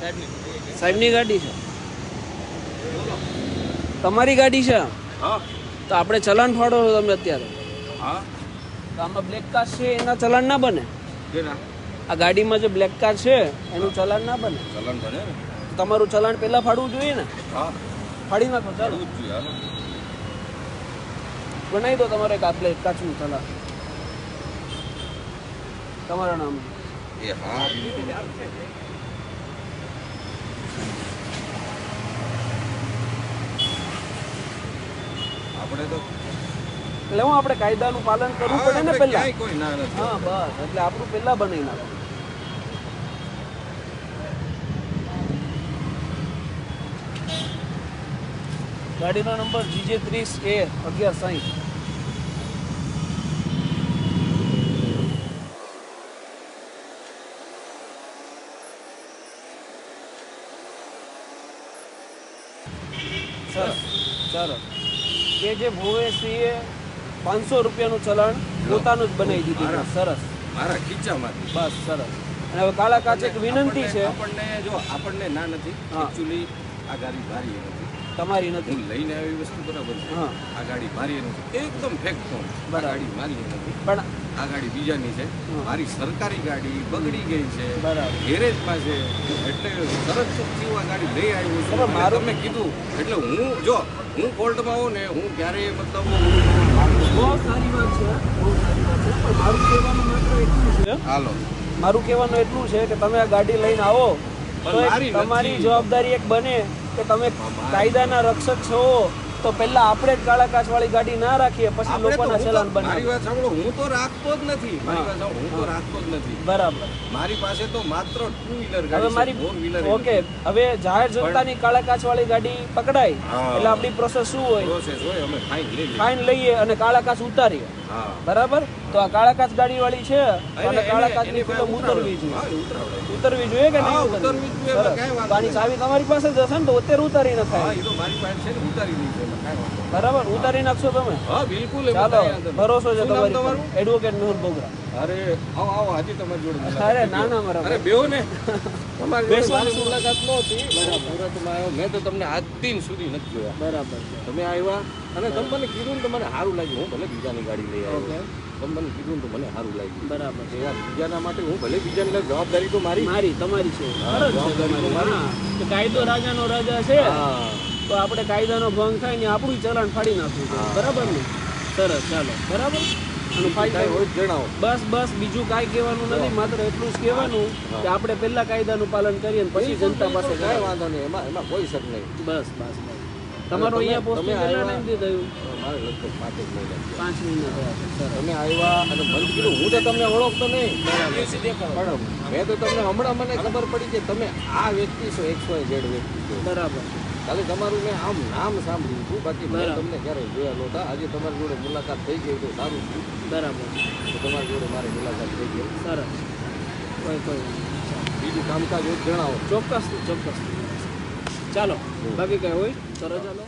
સાહેબની ગાડી છે. તમારી ગાડી છે? હા. તો આપણે ચલણ ફાડો છો તમે અત્યારે. હા. તો આમાં બ્લેક કાર છે એના ચલણ ના બને? આ ગાડીમાં જે બ્લેક કાર છે એનું ચલણ ના બને? ચલણ બને તમારું ચલણ પહેલા ફાડવું જોઈએ ને? હા. ફાડી નાખો ચાલો. બનાવી દો તમારે એક આ બ્લેક કાચનું ચલાન તમારા નામ એ હા. આપણે તો એટલે હું આપણે કાયદાનું પાલન કરવું પડે ને પહેલા. કોઈ ના નથી. હા બસ. એટલે આપણું પહેલા બનાવી નાખો. ગાડીનો નંબર જીજે ત્રીસ એ અગિયાર સાહીઠ. સરસ. ચાલો. કે જે ભોવેશ્રીએ પાંચસો રૂપિયાનું ચલણ પોતાનું જ બનાવી દીધું સરસ. મારા ખીચામાંથી. બસ સરસ. અને હવે કાળા કાચે એક વિનંતી છે. આપણને જો આપણને ના નથી. એકચ્યુઅલી આ ગાડી ભારી નથી તમારી નથી. લઈને આવી વસ્તુ બરાબર છે. હા. આ ગાડી મારી નથી. એકદમ કહું બરાબર. ગાડી મારી નથી. પણ આ ગાડી બીજાની છે. મારી સરકારી ગાડી બગડી ગઈ છે. બરાબર. ગેરેજમાં છે. એટલે સરસ હું આ ગાડી લઈ આવ્યો છું. મારું- મેં કીધું. એટલે હું જો હું કોર્ટમાં આવું ને હું ક્યારેય મતલબ બહુ સારી વાત છે બહુ સારી વાત છે પણ મારું કહેવાનું માત્ર એટલું છે હાલો. મારું કહેવાનું એટલું છે કે તમે આ ગાડી લઈને આવો તો તમારી જવાબદારી એક બને. કે તમે કાયદાના રક્ષક છો તો પહેલા આપણે જ કાળા કાચ વાળી ગાડી ના રાખીએ પછી લોકોના ચલણ મારી વાત સાંભળો હું તો રાખતો જ નથી. મારી. વાત સાંભળો હું તો રાખતો જ નથી. બરાબર. મારી પાસે તો માત્ર ટુ વ્હીલર હવે ગાડી મારી છે ફોર વ્હીલર ઓકે હવે જાહેર જનતાની કાળા કાચ વાળી ગાડી પકડાય એટલે આપણી પ્રોસેસ શું હોય? પ્રોસેસ હોય અમે ફાઇન લઈએ. ફાઇન લઈએ અને કાળા કાચ ઉતારીએ. બરાબર? તો આ કાળા કાચ ગાડી વાળી છે અને કાળા કાચ કાચની ફિલ્મ ઉતરવી જોઈએ. ઉતરવી જોઈએ. કે નહીં ઉતરવી? જોઈએ, આની ચાવી તમારી પાસે જ હશે ને તો અત્યારે ઉતારી ન નખાય એ તો મારી પાસે છે ઉતારી દીધી છે એમાં કાંઈ વાંધો નહીં. બરાબર? ઉતારી નાખશો તમે? હા બિલકુલ ચાલો. ભરોસો છે તમારી એડવોકેટ મેહુલ બોગરા અરે આવો આવો આજે તમારી જોડે અરે ના ના મારા અરે બેહો ને. તમારી બેસવાની મુલાકાત ન હતી. સુરતમાં આવ્યો મેં તો તમને આજ દિન સુધી નથી જોયા. બરાબર. છે. તમે આવ્યા અને તમે મને કીધું ને તો મને સારું લાગ્યું. હું ભલે બીજાની ગાડી લઈ. આવ્યો. તમે મને કીધું તો મને સારું લાગ્યું. બરાબર. છે યાર બીજાના માટે હું ભલે બીજાને જવાબદારી તો મારી. મારી તમારી છે. જવાબદારી તો મારી. કાયદો રાજાનો રાજા છે. હા. તો આપણે કાયદાનો ભંગ થાય ને આપણું ચલાણ ફાડી નાખવું બરાબર ને? સરસ ચાલો. બરાબર? જણાવો. બસ બસ બીજું કાંઈ કહેવાનું નથી માત્ર એટલું જ કહેવાનું કે આપણે પહેલા કાયદાનું પાલન કરીએ પછી જનતા પાસે કાંઈ વાંધો નહીં એમાં એમાં કોઈ શક નહીં. બસ બસ બસ. તમારું અહીંયા પોસ્ટિંગ કેટલા ટાઈમથી થયું? મારે લગભગ પાંચ જ મહિના થયા. પાંચ મહિના થયા તમે આવ્યા અને મને કીધું હું તો તમને ઓળખતો નહીં. પણ મેં તો તમને હમણાં મને ખબર પડી કે તમે આ વ્યક્તિ છો એક્સ ઝેડ વ્યક્તિ છો. બરાબર. ખાલી તમારું મેં આમ નામ સાંભળ્યું હતું. બાકી મેં તમને ક્યારેય જોયા નહોતા. આજે તમારી જોડે મુલાકાત થઈ ગઈ તો સારું બરાબર. તો તમારી જોડે મારી મુલાકાત થઈ ગઈ. સરસ. કોઈ કોઈ બીજું કામકાજ જણાવો. ચોક્કસ ચોક્કસ ચાલો બાકી કઈ હોય? તો રજા લો